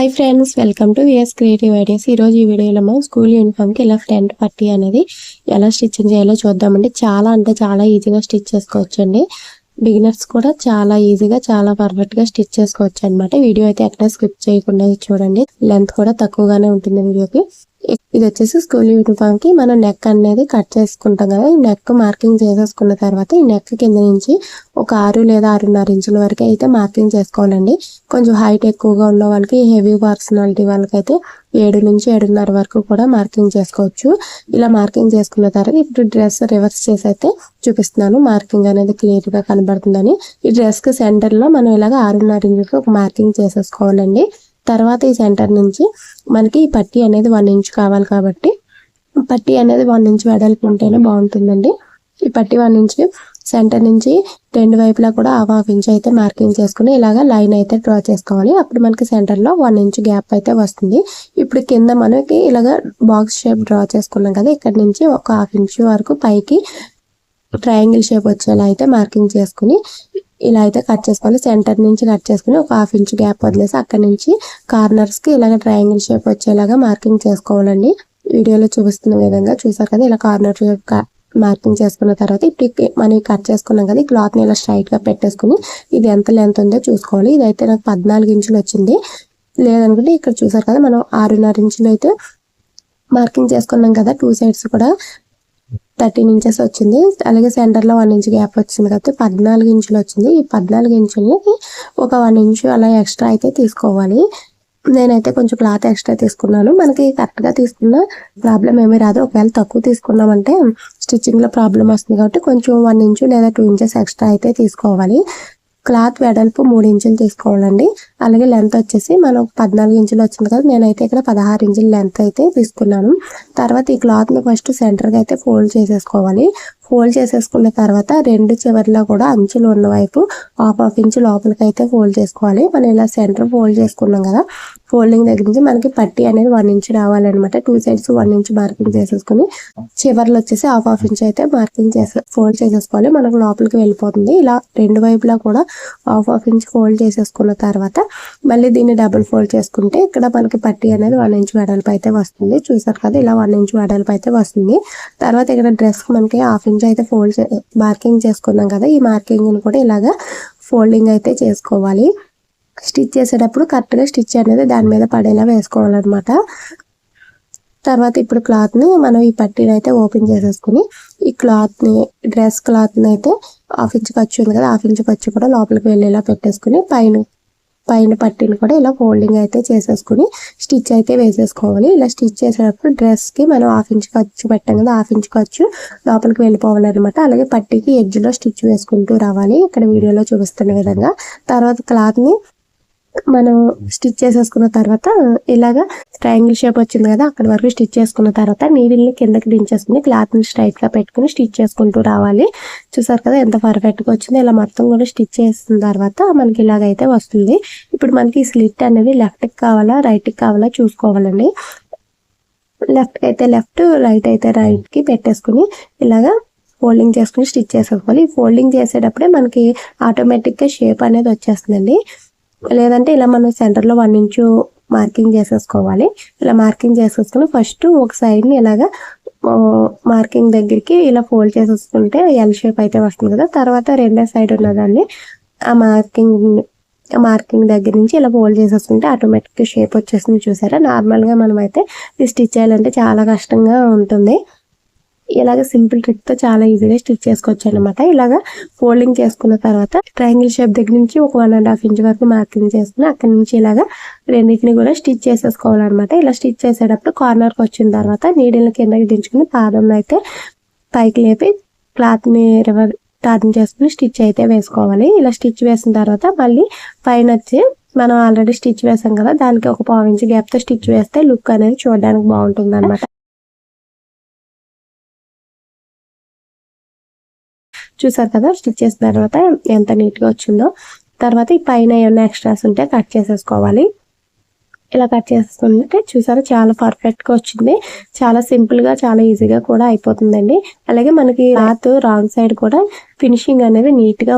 Hi friends welcome to VS creative ideas ఈ రోజు ఈ వీడియోలో మనం స్కూల్ యూనిఫామ్కి ఇలా ఫ్రంట్ పట్టీ అనేది ఎలా స్టిచ్చింగ్ చేయాలో చూద్దామండి. చాలా అంటే చాలా ఈజీగా స్టిచ్ చేసుకోవచ్చండి. బిగినర్స్ కూడా చాలా ఈజీగా చాలా పర్ఫెక్ట్గా స్టిచ్ చేసుకోవచ్చు అనమాట వీడియో అయితే ఎక్కడ స్కిప్ చేయకుండా చూడండి. లెంత్ కూడా తక్కువగానే ఉంటుంది వీడియోకి. ఇది వచ్చేసి స్కూల్ యూనిఫామ్కి మనం నెక్ అనేది కట్ చేసుకుంటాం కదా. ఈ నెక్ మార్కింగ్ చేసేసుకున్న తర్వాత ఈ నెక్ కింద నుంచి ఒక ఆరు లేదా ఆరున్నర ఇంచుల వరకు అయితే మార్కింగ్ చేసుకోవాలండి. కొంచెం హైట్ ఎక్కువగా ఉన్న వాళ్ళకి హెవీ పర్సనాలిటీ వాళ్ళకైతే ఏడు నుంచి ఏడున్నర వరకు కూడా మార్కింగ్ చేసుకోవచ్చు. ఇలా మార్కింగ్ చేసుకున్న తర్వాత ఇప్పుడు డ్రెస్ రివర్స్ చేసి అయితే చూపిస్తున్నాను. మార్కింగ్ అనేది క్లియర్గా కనబడుతుందని. ఈ డ్రెస్కి సెంటర్లో మనం ఇలాగ ఆరున్నర ఇంచులకి ఒక మార్కింగ్ చేసేసుకోవాలండి. తర్వాత ఈ సెంటర్ నుంచి మనకి ఈ పట్టీ అనేది వన్ ఇంచ్ కావాలి కాబట్టి పట్టీ అనేది వన్ ఇంచ్ వెడల్పు ఉంటేనే బాగుంటుందండి. ఈ పట్టీ వన్ ఇంచ్ సెంటర్ నుంచి రెండు వైపులా కూడా హాఫ్ హాఫ్ ఇంచ్ అయితే మార్కింగ్ చేసుకుని ఇలాగ లైన్ అయితే డ్రా చేసుకోవాలి. అప్పుడు మనకి సెంటర్లో వన్ ఇంచ్ గ్యాప్ అయితే వస్తుంది. ఇప్పుడు కింద మనకి ఇలాగ బాక్స్ షేప్ డ్రా చేసుకున్నాం కదా ఇక్కడ నుంచి ఒక హాఫ్ ఇంచ్ వరకు పైకి ట్రయాంగిల్ షేప్ వచ్చేలా అయితే మార్కింగ్ చేసుకుని ఇలా అయితే కట్ చేసుకోవాలి. సెంటర్ నుంచి కట్ చేసుకుని ఒక హాఫ్ ఇంచ్ గ్యాప్ వదిలేసి అక్కడ నుంచి కార్నర్స్కి ఇలాగ ట్రయాంగిల్ షేప్ వచ్చేలాగా మార్కింగ్ చేసుకోవాలండి. వీడియోలో చూపిస్తున్న విధంగా చూసారు కదా ఇలా కార్నర్ షేప్ మార్కింగ్ చేసుకున్న తర్వాత ఇప్పుడు మనం కట్ చేసుకున్నాం కదా ఈ క్లాత్ని ఇలా స్ట్రైట్గా పెట్టేసుకుని ఇది ఎంత లెంత్ ఉందో చూసుకోవాలి. ఇదైతే నాకు పద్నాలుగు ఇంచులు వచ్చింది. లేదనుకుంటే ఇక్కడ చూసారు కదా మనం ఆరున్నర ఇంచులు అయితే మార్కింగ్ చేసుకున్నాం కదా టూ సైడ్స్ కూడా థర్టీన్ ఇంచెస్ వచ్చింది. అలాగే సెంటర్లో వన్ ఇంచ్ గ్యాప్ వచ్చింది కాబట్టి పద్నాలుగు ఇంచులు వచ్చింది. ఈ పద్నాలుగు ఇంచుల్ని ఒక వన్ ఇంచు అలా ఎక్స్ట్రా అయితే తీసుకోవాలి. నేనైతే కొంచెం క్లాత్ ఎక్స్ట్రా తీసుకున్నాను. మనకి కరెక్ట్గా తీసుకున్న ప్రాబ్లం ఏమీ రాదు. ఒకవేళ తక్కువ తీసుకున్నామంటే స్టిచ్చింగ్లో ప్రాబ్లం వస్తుంది కాబట్టి కొంచెం వన్ ఇంచు లేదా టూ ఇంచెస్ ఎక్స్ట్రా అయితే తీసుకోవాలి. క్లాత్ వెడల్పు మూడు ఇంచులు తీసుకోవాలండి. అలాగే లెంత్ వచ్చేసి మనం పద్నాలుగు ఇంచులు వచ్చింది కదా నేనైతే ఇక్కడ పదహారు ఇంచుల లెంత్ అయితే తీసుకున్నాను. తర్వాత ఈ క్లాత్ని ఫస్ట్ సెంటర్గా అయితే ఫోల్డ్ చేసేసుకోవాలి. ఫోల్డ్ చేసేసుకున్న తర్వాత రెండు చివర్లో కూడా అంచులు ఉన్న వైపు హాఫ్ హాఫ్ ఇంచు లోపలికి అయితే ఫోల్డ్ చేసుకోవాలి. మనం ఇలా సెంటర్ ఫోల్డ్ చేసుకున్నాం కదా ఫోల్డింగ్ దగ్గర నుంచి మనకి పట్టి అనేది వన్ ఇంచ్ రావాలన్నమాట. Two sides one inch marking చేసేసుకుని చివర్లో వచ్చేసి హాఫ్ హాఫ్ ఇంచ్ అయితే మార్కింగ్ చేసే ఫోల్డ్ చేసేసుకోవాలి. మనకు లోపలికి వెళ్ళిపోతుంది. ఇలా రెండు వైపులా కూడా హాఫ్ హాఫ్ ఇంచ్ ఫోల్డ్ చేసేసుకున్న తర్వాత మళ్ళీ దీన్ని డబుల్ ఫోల్డ్ చేసుకుంటే ఇక్కడ మనకి పట్టి అనేది వన్ ఇంచ్ వెడల్పు అయితే వస్తుంది. చూసారు కదా ఇలా వన్ ఇంచ్ వెడల్పు అయితే వస్తుంది. తర్వాత ఇక్కడ డ్రెస్ మనకి హాఫ్ ఇంచ్ అయితే ఫోల్డ్ మార్కింగ్ చేసుకున్నాం కదా ఈ మార్కింగ్ కూడా ఇలాగా ఫోల్డింగ్ అయితే చేసుకోవాలి. స్టిచ్ చేసేటప్పుడు కరెక్ట్గా స్టిచ్ అనేది దాని మీద పడేలా వేసుకోవాలన్నమాట. తర్వాత ఇప్పుడు క్లాత్ని మనం ఈ పట్టీని అయితే ఓపెన్ చేసేసుకుని ఈ క్లాత్ని డ్రెస్ క్లాత్ని అయితే హాఫ్ ఇంచ్ ఖర్చు ఉంది కదా హాఫ్ ఇంచ్ ఖర్చు కూడా లోపలికి వెళ్ళేలా పెట్టేసుకుని పైన పైన పట్టిని కూడా ఇలా ఫోల్డింగ్ అయితే చేసేసుకుని స్టిచ్ అయితే వేసేసుకోవాలి. ఇలా స్టిచ్ చేసేటప్పుడు డ్రెస్కి మనం హాఫ్ ఇంచ్ ఖర్చు పెట్టాం కదా హాఫ్ ఇంచ్ ఖర్చు లోపలికి వెళ్ళిపోవాలి అనమాట అలాగే పట్టికి ఎడ్జ్లో స్టిచ్ వేసుకుంటూ రావాలి. ఇక్కడ వీడియోలో చూపిస్తున్న విధంగా. తర్వాత క్లాత్ని మనం స్టిచ్ చేసేసుకున్న తర్వాత ఇలాగా ట్రయాంగిల్ షేప్ వచ్చింది కదా అక్కడ వరకు స్టిచ్ చేసుకున్న తర్వాత నీడిల్ని కిందకి దించేసుకుని క్లాత్ని స్ట్రైట్గా పెట్టుకుని స్టిచ్ చేసుకుంటూ రావాలి. చూసారు కదా ఎంత పర్ఫెక్ట్గా వచ్చిందో. ఇలా మొత్తం కూడా స్టిచ్ చేసిన తర్వాత మనకి ఇలాగైతే వస్తుంది. ఇప్పుడు మనకి స్లిట్ అనేది లెఫ్ట్కి కావాలా రైట్కి కావాలా చూసుకోవాలండి. లెఫ్ట్ అయితే లెఫ్ట్ రైట్ అయితే రైట్కి పెట్టేసుకుని ఇలాగా ఫోల్డింగ్ చేసుకుని స్టిచ్ చేసేసుకోవాలి. ఈ ఫోల్డింగ్ చేసేటప్పుడే మనకి ఆటోమేటిక్గా షేప్ అనేది వచ్చేస్తుందండి. లేదంటే ఇలా మనం సెంటర్లో వన్ ఇంచు మార్కింగ్ చేసేసుకోవాలి. ఇలా మార్కింగ్ చేసేసుకుని ఫస్ట్ ఒక సైడ్ని ఇలాగా మార్కింగ్ దగ్గరికి ఇలా ఫోల్డ్ చేసేసుకుంటే ఎల్ షేప్ అయితే వస్తుంది కదా. తర్వాత రెండో సైడ్ ఉన్నదాన్ని ఆ మార్కింగ్ మార్కింగ్ దగ్గర నుంచి ఇలా ఫోల్డ్ చేసేసుకుంటే ఆటోమేటిక్ షేప్ వచ్చేసింది చూసారా? నార్మల్గా మనం అయితే స్టిచ్ చేయాలంటే చాలా కష్టంగా ఉంటుంది. ఇలాగ సింపుల్ ట్రిక్తో చాలా ఈజీగా స్టిచ్ చేసుకోవచ్చు అనమాట ఇలాగా ఫోల్డింగ్ చేసుకున్న తర్వాత ట్రయాంగిల్ షేప్ దగ్గర నుంచి ఒక వన్ అండ్ హాఫ్ ఇంచ్ వరకు మార్కింగ్ చేసుకుని అక్కడ నుంచి ఇలాగా రెండింటిని కూడా స్టిచ్ చేసేసుకోవాలన్నమాట. ఇలా స్టిచ్ చేసేటప్పుడు కార్నర్కి వచ్చిన తర్వాత నీడిల్ని కిందకి దించుకుని పాదంలో అయితే పైకి లేపి క్లాత్ని రివర్ టర్న్ చేసుకుని స్టిచ్ అయితే వేసుకోవాలి. ఇలా స్టిచ్ వేసిన తర్వాత మళ్ళీ పైన వచ్చి మనం ఆల్రెడీ స్టిచ్ వేసాం కదా దానికి ఒక పావు ఇంచ్ గ్యాప్తో స్టిచ్ వేస్తే లుక్ అనేది చూడడానికి బాగుంటుంది అనమాట చూసారు కదా స్టిచ్ చేసిన తర్వాత ఎంత నీట్గా వచ్చిందో. తర్వాత ఈ పైన ఏమైనా ఎక్స్ట్రాస్ ఉంటే కట్ చేసేసుకోవాలి. ఇలా కట్ చేసేసుకుంటే చూసారా చాలా పర్ఫెక్ట్గా వచ్చింది. చాలా సింపుల్గా చాలా ఈజీగా కూడా అయిపోతుందండి. అలాగే మనకి క్లాత్ రాంగ్ సైడ్ కూడా ఫినిషింగ్ అనేది నీట్గా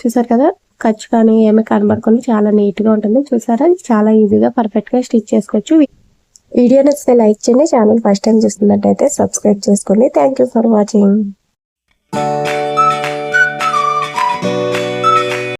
చూసారు కదా ఖర్చు కానీ ఏమీ కనబడకుండా చాలా నీట్గా ఉంటుంది. చూసారా చాలా ఈజీగా పర్ఫెక్ట్గా స్టిచ్ చేసుకోవచ్చు. వీడియో నచ్చితే లైక్ చేయండి. ఛానల్ ఫస్ట్ టైం చూస్తున్నట్టయితే సబ్స్క్రైబ్ చేసుకోండి. Thank you for watching. Música